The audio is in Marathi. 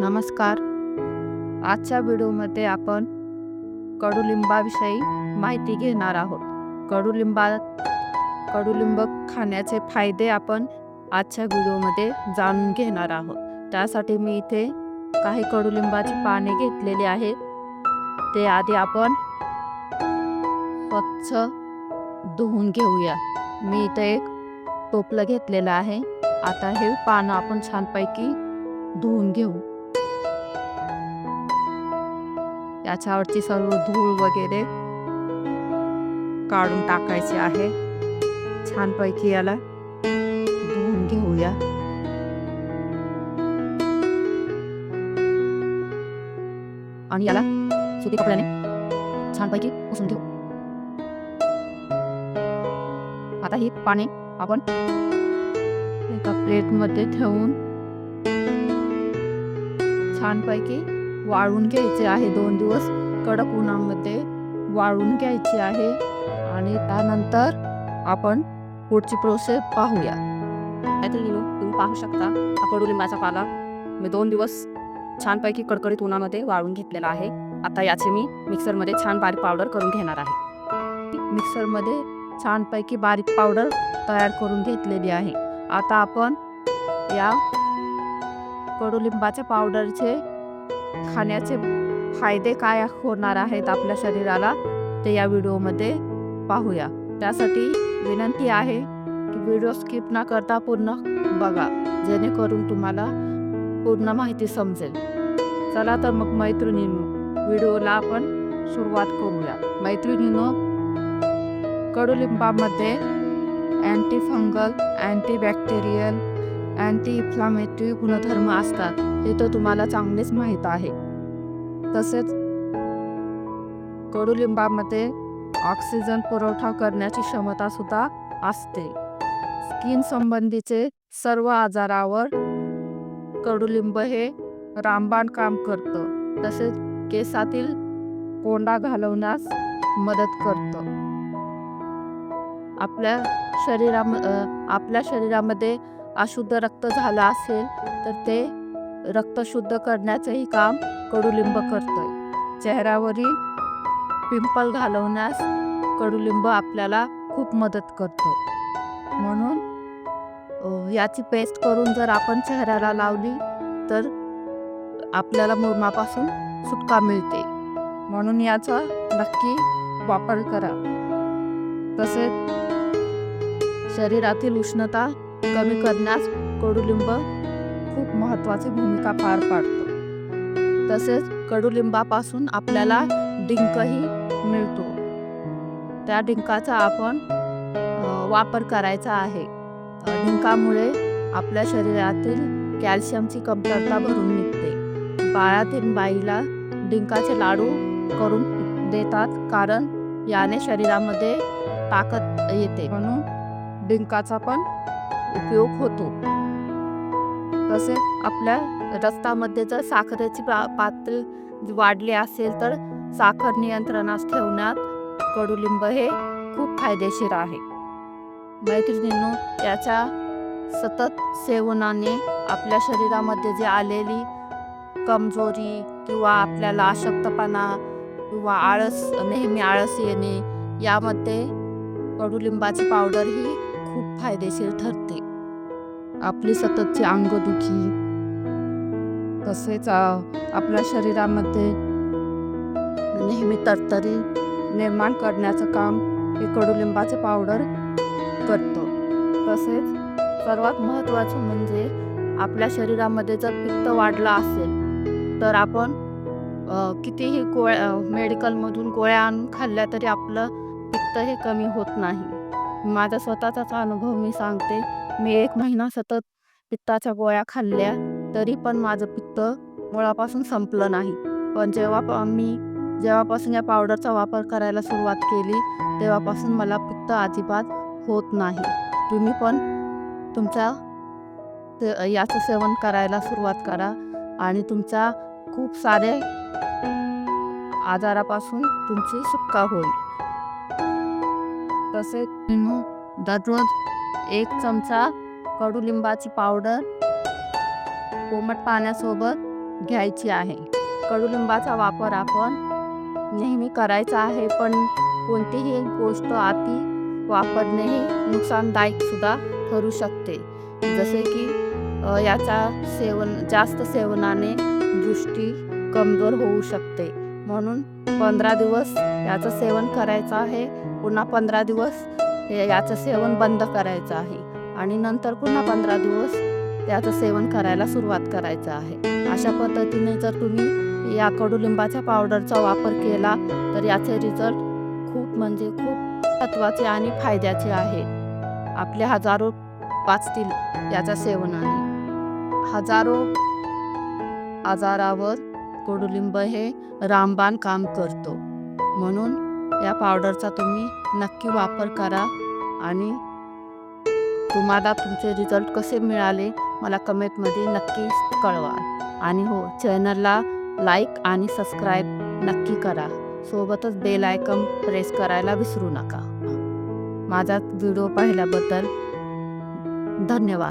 नमस्कार. आजच्या व्हिडिओमध्ये आपण कडुलिंबाविषयी माहिती घेणार आहोत. कडुलिंबा कडुलिंब खाण्याचे फायदे आपण आजच्या व्हिडिओमध्ये जाणून घेणार आहोत. त्यासाठी मी इथे काही कडुलिंबाची पाने घेतलेली आहेत. ते आधी आपण स्वच्छ धुवून घेऊया. मी इथे एक टोपलं घेतलेलं आहे. आता हे पानं आपण छानपैकी धुवून घेऊ. त्याच्यावरची सर्व धूळ वगैरे काढून टाकायची आहे. छानपैकी याला धुवून घेऊया. आणि याला सुती कपड्याने छानपैकी पुसून घेऊ. आता ही पाने आपण एका प्लेटमध्ये ठेवून छानपैकी वाळून घ्यायचे आहे. दोन दिवस कडक उन्हामध्ये वाळून घ्यायची आहे. आणि त्यानंतर आपण पुढची प्रोसेस पाहूया. तुम्ही पाहू शकता. हा कडुलिंबाचा पाला मी दोन दिवस छानपैकी कडकडीत उन्हामध्ये वाळून घेतलेला आहे. आता याची मी मिक्सरमध्ये छान बारीक पावडर करून घेणार आहे. मिक्सरमध्ये छानपैकी बारीक पावडर तयार करून घेतलेली आहे. आता आपण या कडुलिंबाच्या पावडरचे खाण्याचे फायदे काय होणार आहेत आपल्या शरीराला ते या व्हिडिओमध्ये पाहूया. त्यासाठी विनंती आहे की व्हिडिओ स्किप न करता पूर्ण बघा जेणेकरून तुम्हाला पूर्ण माहिती समजेल. चला तर मग मैत्रिणींनो व्हिडिओला आपण सुरुवात करूया. मैत्रिणींनो कडुलिंबामध्ये anti fungal antibacterial anti inflammatory गुणधर्म असतात. हे तर तुम्हाला चांगलेच माहीत आहे. तसेच कडुलिंबामध्ये ऑक्सिजन पुरवठा करण्याची क्षमता सुद्धा असते. स्किन संबंधीचे सर्व आजारावर कडुलिंब हे रामबाण काम करतं. तसेच केसातील कोंडा घालवण्यास मदत करतं. आपल्या शरीरा आपल्या शरीरामध्ये अशुद्ध रक्त झालं असेल तर ते रक्त शुद्ध करण्याचंही काम कडुलिंब करतोय. चेहऱ्यावरील पिंपल घालवण्यास कडुलिंब आपल्याला खूप मदत करतो. म्हणून याची पेस्ट करून जर आपण चेहऱ्याला लावली तर आपल्याला मुरमापासून सुटका मिळते. म्हणून याचा नक्की वापर करा. तसेच शरीरातील उष्णता कमी करण्यास कडुलिंब खूप महत्त्वाची भूमिका पार पाडतो. तसेच कडुलिंबापासून आपल्याला डिंकही मिळतो. त्या डिंकाचा आपण वापर करायचा आहे. डिंकामुळे आपल्या शरीरातील कॅल्शियमची कमतरता भरून निघते. बाळातील बाईला डिंकाचे लाडू करून देतात कारण याने शरीरामध्ये ताकद येते. म्हणून डिंकाचा पण उपयोग होतो. तसेच आपल्या रस्तामध्ये जर साखरेची पा पातळी वाढली असेल तर साखर नियंत्रणास ठेवण्यात कडुलिंब हे खूप फायदेशीर आहे. मैत्रिणींनो त्याच्या सतत सेवनाने आपल्या शरीरामध्ये जे आलेली कमजोरी किंवा आपल्याला अशक्तपणा किंवा आळस नेहमी आळस येणे यामध्ये कडुलिंबाची पावडर ही खूप फायदेशीर ठरते. आपली सततची अंगदुखी. तसेच आपल्या शरीरामध्ये नेहमी तरतरी निर्माण करण्याचं काम हे कडुलिंबाचे पावडर करतो. तसेच सर्वात महत्त्वाचं म्हणजे आपल्या शरीरामध्ये जर पित्त वाढलं असेल तर आपण कितीही गोळ्या मेडिकलमधून गोळ्या आणून खाल्ल्या तरी आपलं पित्त हे कमी होत नाही. माझा स्वतःचाच अनुभव मी सांगते. मी एक महिना सतत पित्ताच्या गोळ्या खाल्ल्या तरी पण माझं पित्त मुळापासून संपलं नाही. पण जेव्हा मी जेव्हापासून या पावडरचा वापर करायला सुरुवात केली तेव्हापासून मला पित्त अजिबात होत नाही. तुम्ही पण तुमच्या ते- याचं सेवन करायला सुरुवात करा आणि तुमच्या खूप सारे आजारापासून तुमची सुटका होईल. तसेच तुम्ही दररोज एक चमचा कडुलिंबाची पावडर कोमट पाण्यासोबत घ्यायची आहे. कडुलिंबाचा वापर आपण नेहमी करायचा आहे पण कोणतीही गोष्ट अति वापरणे हे नुकसानदायकसुद्धा ठरू शकते. जसे की याचा सेवन जास्त सेवनाने दृष्टी कमजोर होऊ शकते. म्हणून पंधरा दिवस याचं सेवन करायचं आहे. पुन्हा पंधरा दिवस हे याचं सेवन बंद करायचं आहे. आणि नंतर पुन्हा पंधरा दिवस याचं सेवन करायला सुरुवात करायचं आहे. अशा पद्धतीने जर तुम्ही या कडुलिंबाच्या पावडरचा वापर केला तर याचे रिझल्ट खूप म्हणजे खूप महत्त्वाचे आणि फायद्याचे आहे. आपले हजारो वाचतील याच्या सेवनाने हजारो आजारावर कडुलिंब हे रामबाण काम करतो. म्हणून या पावडरचा तुम्ही नक्की वापर करा आणि तुम्हाला तुमचे रिझल्ट कसे मिळाले मला कमेंटमध्ये नक्की कळवा. आणि हो चॅनलला लाईक आणि सबस्क्राईब नक्की करा. सोबतच बेल आयकन प्रेस करायला विसरू नका. माझा व्हिडिओ पाहिल्याबद्दल धन्यवाद.